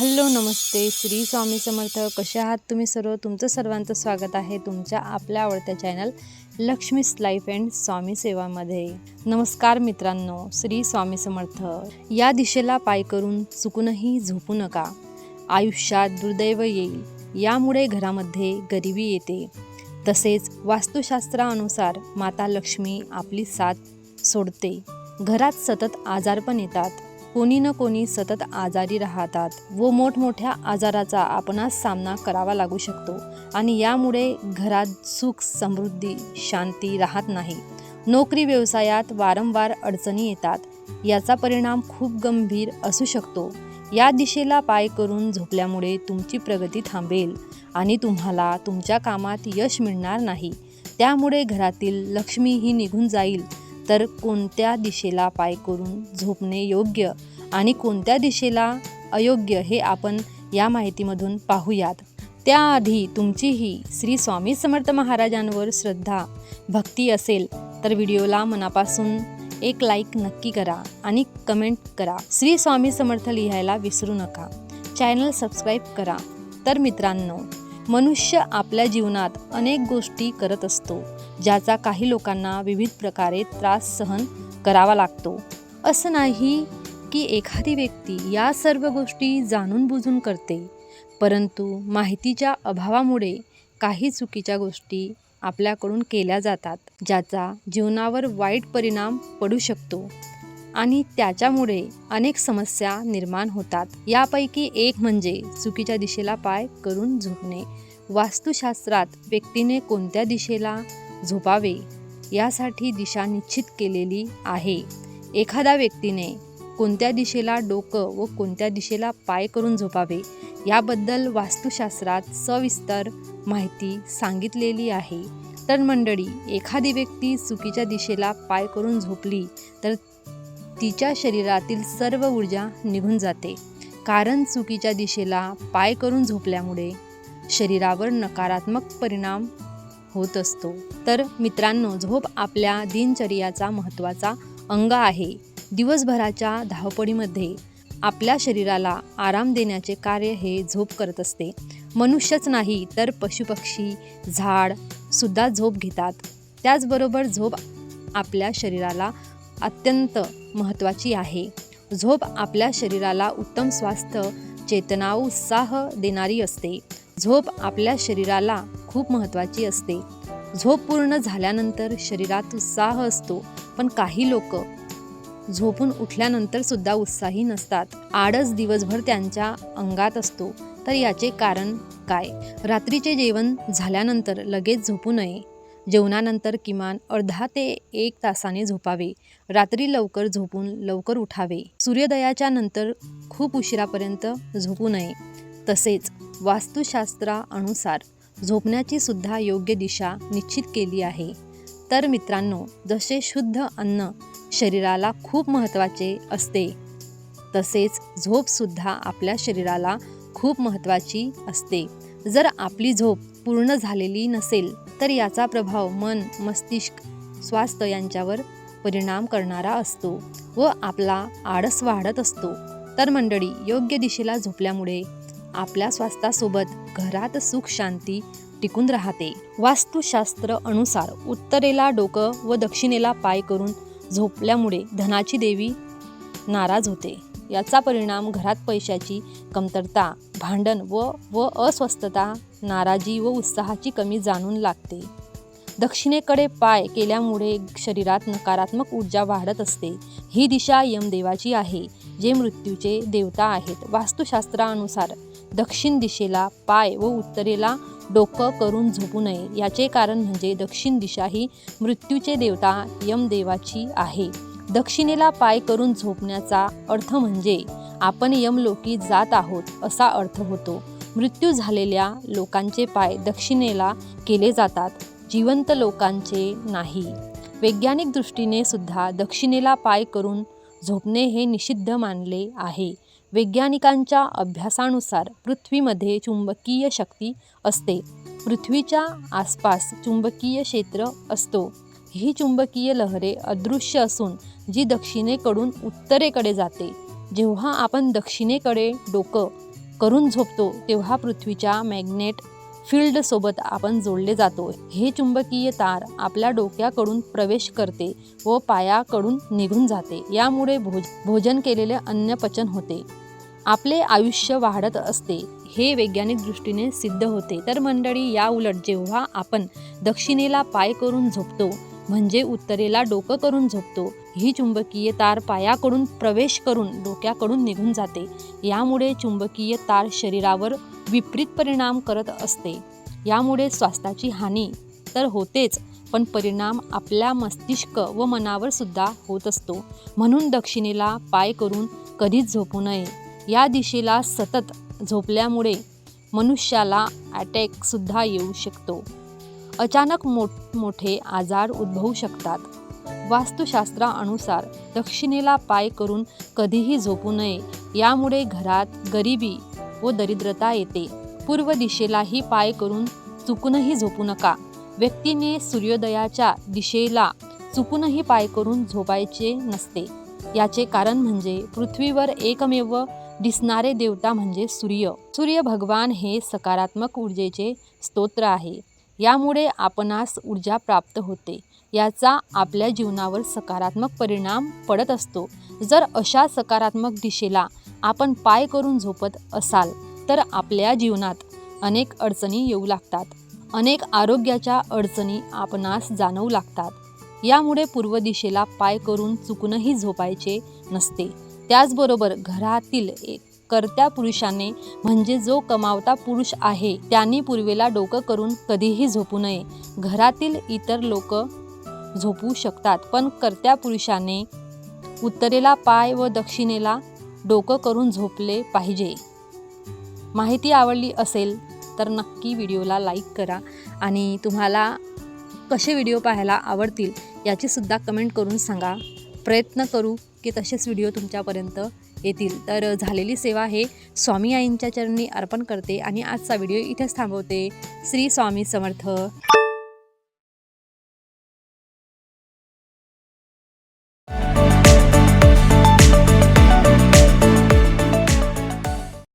Hello नमस्ते. श्री स्वामी समर्थ. कसे आहात तुम्ही सर्व? तुमचं सर्वांचं स्वागत आहे तुमच्या आपल्या आवडत्या channel Lakshmi's life and Swami सेवामध्ये. नमस्कार मित्रांनो श्री स्वामी समर्थ. या दिशेला पाय करून चुकूनही झोपू नका. आयुष्यात दुर्दैव येईल. यामुळे घरामध्ये गरिबी येते. तसेच वास्तुशास्त्रानुसार माता लक्ष्मी आपली साथ सोडते. घरात सतत आजारपण येतात. कोणी न कोणी सतत आजारी राहतात व मोठमोठ्या आजाराचा आपणास सामना करावा लागू शकतो. आणि यामुळे घरात सुख समृद्धी शांती राहत नाही. नोकरी व्यवसायात वारंवार अडचणी येतात. याचा परिणाम खूप गंभीर असू शकतो. या दिशेला पाय करून झोपल्यामुळे तुमची प्रगती थांबेल आणि तुम्हाला तुमच्या कामात यश मिळणार नाही. त्यामुळे घरातील लक्ष्मीही निघून जाईल. तर कोणत्या दिशेला पाय करून झोपणे योग्य आणि कोणत्या दिशेला अयोग्य हे आपण या माहितीमधून पाहूयात. त्याआधी तुमचीही श्री स्वामी समर्थ महाराजांवर श्रद्धा भक्ती असेल तर व्हिडिओला मनापासून एक लाईक नक्की करा आणि कमेंट करा. श्री स्वामी समर्थ लिहायला विसरू नका. चॅनल सबस्क्राईब करा. तर मित्रांनो मनुष्य आपल्या जीवनात अनेक गोष्टी करत असतो ज्याचा काही लोकांना विविध प्रकारे त्रास सहन करावा लागतो. असं नाही की एखादी व्यक्ती या सर्व गोष्टी जाणून बुजून करते परंतु माहितीच्या अभावामुळे काही चुकीच्या गोष्टी आपल्याकडून केल्या जातात ज्याचा जीवनावर वाईट परिणाम पडू शकतो. आणि त्याच्यामुळे अनेक समस्या निर्माण होतात. यापैकी एक म्हणजे चुकीच्या दिशेला पाय करून झोपणे वास्तुशास्त्रात व्यक्तीने कोणत्या दिशेला झोपावे यासाठी दिशा निश्चित केलेली आहे. एखाद्या व्यक्तीने कोणत्या दिशेला डोकं व कोणत्या दिशेला पाय करून झोपावे याबद्दल वास्तुशास्त्रात सविस्तर माहिती सांगितलेली आहे. तर मंडळी एखादी व्यक्ती चुकीच्या दिशेला पाय करून झोपली तर तिच्या शरीरातील सर्व ऊर्जा निघून जाते. कारण चुकीच्या दिशेला पाय करून झोपल्यामुळे शरीरावर नकारात्मक परिणाम होत असतो. तर मित्रांनो झोप आपल्या दिनचर्याचा महत्त्वाचा अंग आहे. दिवसभराच्या धावपळीमध्ये आपल्या शरीराला आराम देण्याचे कार्य हे झोप करत असते. मनुष्यच नाही तर पशुपक्षी झाड सुद्धा झोप घेतात. त्याचबरोबर झोप आपल्या शरीराला अत्यंत महत्त्वाची आहे. झोप आपल्या शरीराला उत्तम स्वास्थ्य चेतना उत्साह देणारी असते. झोप आपल्या शरीराला खूप महत्त्वाची असते. झोप पूर्ण झाल्यानंतर शरीरात उत्साह असतो पण काही लोक झोपून उठल्यानंतर सुद्धा उत्साही नसतात. आडच दिवसभर त्यांच्या अंगात असतो. तर याचे कारण काय? रात्रीचे जेवण झाल्यानंतर लगेच झोपू नये. जेवणानंतर किमान अर्धा ते एक तासाने झोपावे. रात्री लवकर झोपून लवकर उठावे. सूर्योदयाच्या नंतर खूप उशिरापर्यंत झोपू नये. तसेच वास्तुशास्त्रानुसार झोपण्याची सुद्धा योग्य दिशा निश्चित केली आहे. तर मित्रांनो जसे शुद्ध अन्न शरीराला खूप महत्त्वाचे असते तसेच झोपसुद्धा आपल्या शरीराला खूप महत्त्वाची असते. जर आपली झोप पूर्ण झालेली नसेल तर याचा प्रभाव मन मस्तिष्क स्वास्थ्य यांच्यावर परिणाम करणारा असतो व आपला आळस वाढत असतो. तर मंडळी योग्य दिशेला झोपल्यामुळे आपल्या स्वास्थ्यासोबत घरात सुख शांती टिकून राहते. वास्तुशास्त्र अनुसार उत्तरेला डोकं व दक्षिणेला पाय करून झोपल्यामुळे धनाची देवी नाराज होते. याचा परिणाम घरात पैशाची कमतरता भांडण व व अस्वस्थता नाराजी व उत्साहाची कमी जाणून लागते. दक्षिणेकडे पाय केल्यामुळे शरीरात नकारात्मक ऊर्जा वाढत असते. ही दिशा यमदेवाची आहे जे मृत्यूचे देवता आहेत. वास्तुशास्त्रानुसार दक्षिण दिशेला पाय व उत्तरेला डोकं करून झोपू नये. याचे कारण म्हणजे दक्षिण दिशा ही मृत्यूचे देवता यमदेवाची आहे. दक्षिणेला पाय करून झोपण्याचा अर्थ म्हणजे आपण यमलोकी जात आहोत असा अर्थ होतो. मृत्यू झालेल्या लोकांचे पाय दक्षिणेला केले जातात जिवंत लोकांचे नाही. वैज्ञानिक दृष्टीने सुद्धा दक्षिणेला पाय करून झोपणे हे निषिद्ध मानले आहे. वैज्ञानिकांच्या अभ्यासानुसार पृथ्वीमध्ये चुंबकीय शक्ती असते. पृथ्वीच्या आसपास चुंबकीय क्षेत्र असतो. ही चुंबकीय लहरे अदृश्य असून जी दक्षिणेकडून उत्तरेकडे जाते. जेव्हा आपण दक्षिणेकडे डोकं करून झोपतो तेव्हा पृथ्वीच्या मॅग्नेट फील्डसोबत आपण जोडले जातो. हे चुंबकीय तार आपल्या डोक्याकडून प्रवेश करते व पायाकडून निघून जाते. यामुळे भोज भोजन केलेले अन्न पचन होते. आपले आयुष्य वाढत असते हे वैज्ञानिक दृष्टीने सिद्ध होते. तर मंडळी या उलट जेव्हा आपण दक्षिणेला पाय करून झोपतो म्हणजे उत्तरेला डोकं करून झोपतो. ही चुंबकीय तार पायाकडून प्रवेश करून डोक्याकडून निघून जाते. यामुळे चुंबकीय तार शरीरावर विपरीत परिणाम करत असते. यामुळे स्वास्थ्याची हानी तर होतेच पण परिणाम आपल्या मस्तिष्क व मनावर सुद्धा होत असतो. म्हणून दक्षिणेला पाय करून कधीच झोपू नये. या दिशेला सतत झोपल्यामुळे मनुष्याला अटॅकसुद्धा येऊ शकतो. अचानक मोठ मोठे आजार उद्भवू शकतात. वास्तुशास्त्रानुसार दक्षिणेला पाय करून कधीही झोपू नये यामुळे घरात गरिबी व दरिद्रता येते. पूर्व दिशेलाही पाय करून चुकूनही झोपू नका. व्यक्तीने सूर्योदयाच्या दिशेला चुकूनही पाय करून झोपायचे नसते. याचे कारण म्हणजे पृथ्वीवर एकमेव दिसणारे देवता म्हणजे सूर्य. सूर्य भगवान हे सकारात्मक ऊर्जेचे स्तोत्र आहे. यामुळे आपणास ऊर्जा प्राप्त होते. याचा आपल्या जीवनावर सकारात्मक परिणाम पडत असतो. जर अशा सकारात्मक दिशेला आपण पाय करून झोपत असाल तर आपल्या जीवनात अनेक अडचणी येऊ लागतात. अनेक आरोग्याच्या अडचणी आपणास जाणवू लागतात. यामुळे पूर्व दिशेला पाय करून चुकूनही झोपायचे नसते. त्याचबरोबर घरातील एक कर्त्या पुरुषाने म्हणजे जो कमावता पुरुष आहे त्यांनी पूर्वेला डोकं करून कधीही झोपू नये. घरातील इतर लोक झोपू शकतात पण कर्त्या पुरुषाने उत्तरेला पाय व दक्षिणेला डोकं करून झोपले पाहिजे. माहिती आवडली असेल तर नक्की व्हिडिओला लाईक करा आणि तुम्हाला कसे व्हिडिओ पाहायला आवडतील याचीसुद्धा कमेंट करून सांगा. प्रयत्न करू की तसेच व्हिडिओ तुमच्यापर्यंत येतील. तर झालेली सेवा हे स्वामी आईंच्या चरणी अर्पण करते आणि आजचा व्हिडिओ इथेच थांबवते. श्री स्वामी समर्थ.